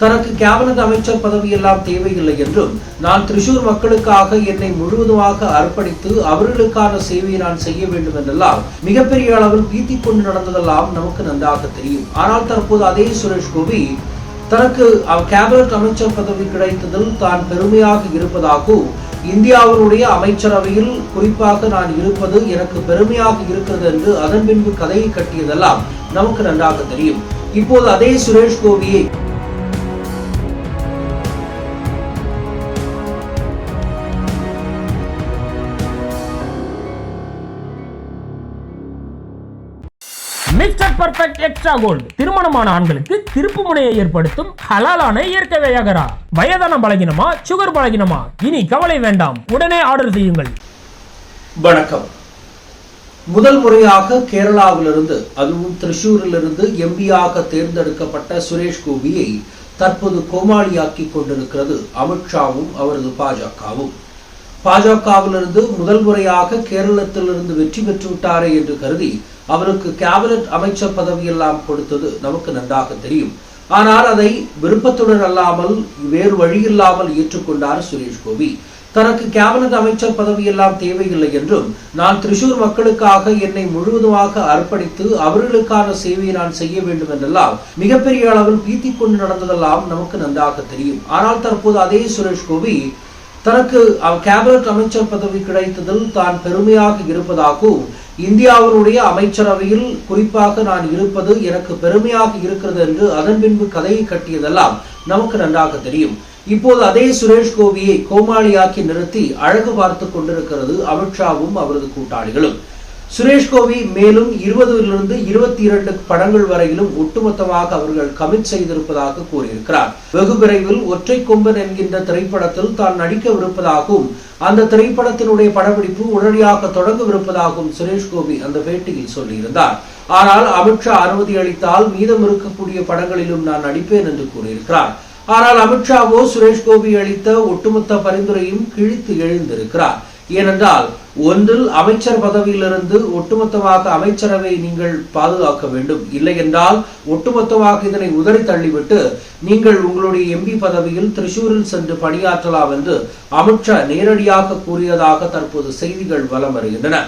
தனக்கு கேபினட் அமைச்சர் பதவியெல்லாம் தேவையில்லை என்றும் நான் திரிசூர் மக்களுக்காக என்னை முழுவதுமாக அர்ப்பணித்து அவர்களுக்கான சேவையை நான் செய்ய வேண்டும் என்றெல்லாம் மிகப்பெரிய அளவில் பீத்தி கொண்டு நடந்ததெல்லாம் நமக்கு நன்றாக தெரியும். ஆனால் தற்போது அதே சுரேஷ் கோபி தனக்கு கேபினட் அமைச்சர் பதவி கிடைத்ததில் தான் பெருமையாக இருப்பதாகவும் இந்தியாவினுடைய அமைச்சரவையில் குறிப்பாக நான் இருப்பது எனக்கு பெருமையாக இருக்கிறது என்று அதன் பின்பு கதையை கட்டியதெல்லாம் நமக்கு நன்றாக தெரியும். இப்போது அதே சுரேஷ் கோபியை மிஸ்டர் பர்ஃபெக்ட் எக்ஸ்ட்ரா கோல்டு திருமணமான ஆண்களுக்கு திருப்பு முனையை ஏற்படுத்தும் ஹலாலான இயற்கை வியாகரா. வயதான பலகினமா சுகர் பலகினமா? இனி கவலை வேண்டாம். உடனே ஆர்டர் செய்யுங்கள். வணக்கம். முதல் முறையாக கேரளாவிலிருந்து அதுவும் திரிசூரிலிருந்து எம்பியாக தேர்ந்தெடுக்கப்பட்ட சுரேஷ் கோபியை தற்போது கோமாளியாக்கி கொண்டிருக்கிறது அமித்ஷாவும் அவரது பாஜகவும். பாஜகவிலிருந்து முதல் முறையாக கேரளத்திலிருந்து வெற்றி பெற்று விட்டாரே என்று கருதி அவருக்கு கேபினட் அமைச்சர் பதவியெல்லாம் கொடுத்தது நமக்கு நன்றாக தெரியும். ஆனால் அதை விருப்பத்துடன் அல்லாமல் வேறு வழியில்லாமல் ஏற்றுக்கொண்டார் சுரேஷ் கோபி. தனக்கு கேபினட் அமைச்சர் பதவியெல்லாம் தேவையில்லை என்றும் நான் திரிசூர் மக்களுக்காக என்னை முழுவதுமாக அர்ப்பணித்து அவர்களுக்கான சேவையை நான் செய்ய வேண்டும் என்றெல்லாம் மிகப்பெரிய அளவில் பீத்திக் கொண்டு நடந்ததெல்லாம் நமக்கு நன்றாக தெரியும். ஆனால் தற்போது அதே சுரேஷ் கோபி தனக்கு கேபினட் அமைச்சர் பதவி கிடைத்ததில் தான் பெருமையாக இருப்பதாகவும் இந்தியாவினுடைய அமைச்சரவையில் குறிப்பாக நான் இருப்பது எனக்கு பெருமையாக இருக்கிறது என்று அதன் பின்பு கதையை கட்டியதெல்லாம் நமக்கு நன்றாக தெரியும். இப்போது அதே சுரேஷ் கோபியை கோமாளியாக்கி நிறுத்தி அழகு பார்த்து கொண்டிருக்கிறது அமித்ஷாவும் அவரது கூட்டாளிகளும். சுரேஷ்கோபி மேலும் இருபதிலிருந்து இருபத்தி இரண்டு படங்கள் வரையிலும் ஒட்டுமொத்தமாக அவர்கள் கமிட் செய்திருப்பதாக கூறியிருக்கிறார். வெகு விரைவில் ஒற்றை கொம்பன் என்கின்ற திரைப்படத்தில் தான் நடிக்கவிருப்பதாகவும் அந்த திரைப்படத்தினுடைய படப்பிடிப்பு உடனடியாக தொடங்கவிருப்பதாகவும் சுரேஷ்கோபி அந்த பேட்டியில் சொல்லியிருந்தார். ஆனால் அமித்ஷா அனுமதி அளித்தால் மீதம் இருக்கக்கூடிய படங்களிலும் நான் நடிப்பேன் என்று கூறியிருக்கிறார். ஆனால் அமித்ஷாவோ சுரேஷ்கோபி அளித்த ஒட்டுமொத்த பரிந்துரையும் கிழித்து எழுந்திருக்கிறார். ஏனென்றால் ஒன்றில் அமைச்சர் பதவியிலிருந்து ஒட்டுமொத்தமாக அமைச்சரவை நீங்கள் பாதுகாக்க வேண்டும். இல்லை என்றால் ஒட்டுமொத்தமாக இதனை உதறி தள்ளிவிட்டு நீங்கள் உங்களுடைய எம்பி பதவியில் திரிசூரில் சென்று பணியாற்றலாம் என்று அமித்ஷா நேரடியாக கூறியதாக தற்போது செய்திகள் வலம் வருகின்றன.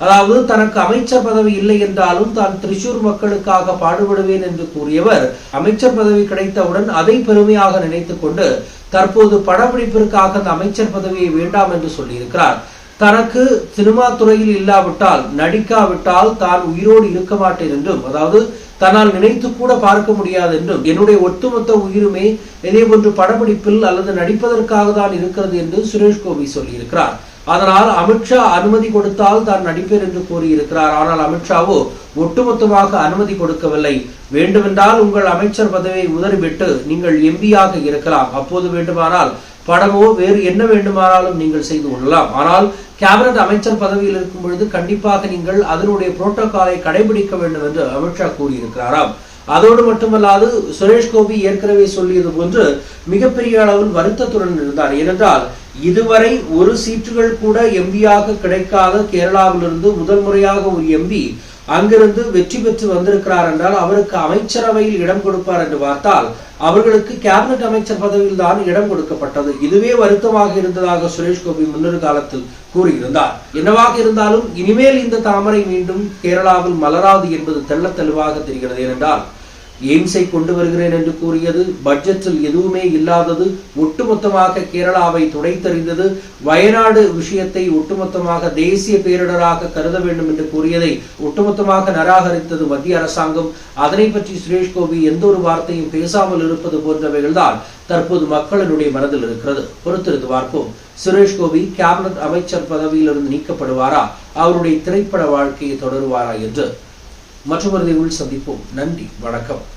அதாவது தனக்கு அமைச்சர் பதவி இல்லை என்றாலும் தான் திரிசூர் மக்களுக்காக பாடுபடுவேன் என்று கூறியவர் அமைச்சர் பதவி கிடைத்தவுடன் அதை பெருமையாக நினைத்துக் கொண்டு தற்போது படப்பிடிப்பிற்காக அந்த அமைச்சர் பதவியை வேண்டாம் என்று சொல்லியிருக்கிறார். தனக்கு சினிமா துறையில் இல்லாவிட்டால் நடிக்காவிட்டால் தான் உயிரோடு இருக்க மாட்டேன் என்றும் அதாவது தன்னால் நினைத்து கூட பார்க்க முடியாது என்றும் என்னுடைய ஒட்டுமொத்த உயிருமே இதே போன்று படப்பிடிப்பில் அல்லது நடிப்பதற்காக தான் இருக்கிறது என்று சுரேஷ் கோபி சொல்லியிருக்கிறார். அதனால் அமித்ஷா அனுமதி கொடுத்தால் தான் நடிப்பேன் என்று கூறியிருக்கிறார். ஆனால் அமித்ஷாவோ ஒட்டுமொத்தமாக அனுமதி கொடுக்கவில்லை. வேண்டுமென்றால் உங்கள் அமைச்சர் பதவியை உதறிவிட்டு நீங்கள் எம்பியாக இருக்கலாம். அப்போது வேண்டுமானால் படமோ வேறு என்ன வேண்டுமானாலும் நீங்கள் செய்து கொள்ளலாம். ஆனால் கேபினட் அமைச்சர் பதவியில் இருக்கும் பொழுது கண்டிப்பாக நீங்கள் அதனுடைய புரோட்டோகாலை கடைபிடிக்க வேண்டும் என்று அமித்ஷா கூறியிருக்கிறாராம். அதோடு மட்டுமல்லாது சுரேஷ் கோபி ஏற்கனவே சொல்லியது போன்று மிகப்பெரிய அளவில் வருத்தத்துடன் இருந்தார். ஏனென்றால் இதுவரை ஒரு சீட்டுகள் கூட எம்பியாக கிடைக்காத கேரளாவிலிருந்து முதல் முறையாக ஒரு எம்பி அங்கிருந்து வெற்றி பெற்று வந்திருக்கிறார் என்றால் அவருக்கு அமைச்சரவையில் இடம் கொடுப்பார் என்று பார்த்தால் அவர்களுக்கு கேபினட் அமைச்சர் பதவியில் தான் இடம் கொடுக்கப்பட்டது. இதுவே வருத்தமாக இருந்ததாக சுரேஷ் கோபி முன்னொரு காலத்தில் கூறியிருந்தார். என்னவாக இருந்தாலும் இனிமேல் இந்த தாமரை மீண்டும் கேரளாவில் மலராது என்பது தெள்ள தெளிவாக தெரிகிறது ஏனென்றால் எய்ம்ஸை கொண்டு வருகிறேன் என்று கூறியது பட்ஜெட்டில் எதுவுமே இல்லாதது ஒட்டுமொத்தமாக கேரளாவை துடைத்தறிந்தது வயநாடு விஷயத்தை ஒட்டுமொத்தமாக தேசிய பேரிடராக கருத வேண்டும் என்று கூறியதை ஒட்டுமொத்தமாக நிராகரித்தது மத்திய அரசாங்கம். அதனை பற்றி சுரேஷ் கோபி எந்த ஒரு வார்த்தையும் பேசாமல் இருப்பது போன்றவைகள்தான் தற்போது மக்களினுடைய மனதில் இருக்கிறது. பொறுத்திருந்து பார்ப்போம். சுரேஷ் கோபி கேபினட் அமைச்சர் பதவியிலிருந்து நீக்கப்படுவாரா? அவருடைய திரைப்பட வாழ்க்கையை தொடருவாரா என்று. மற்றொரு உள் சந்திப்போம். நன்றி. வணக்கம்.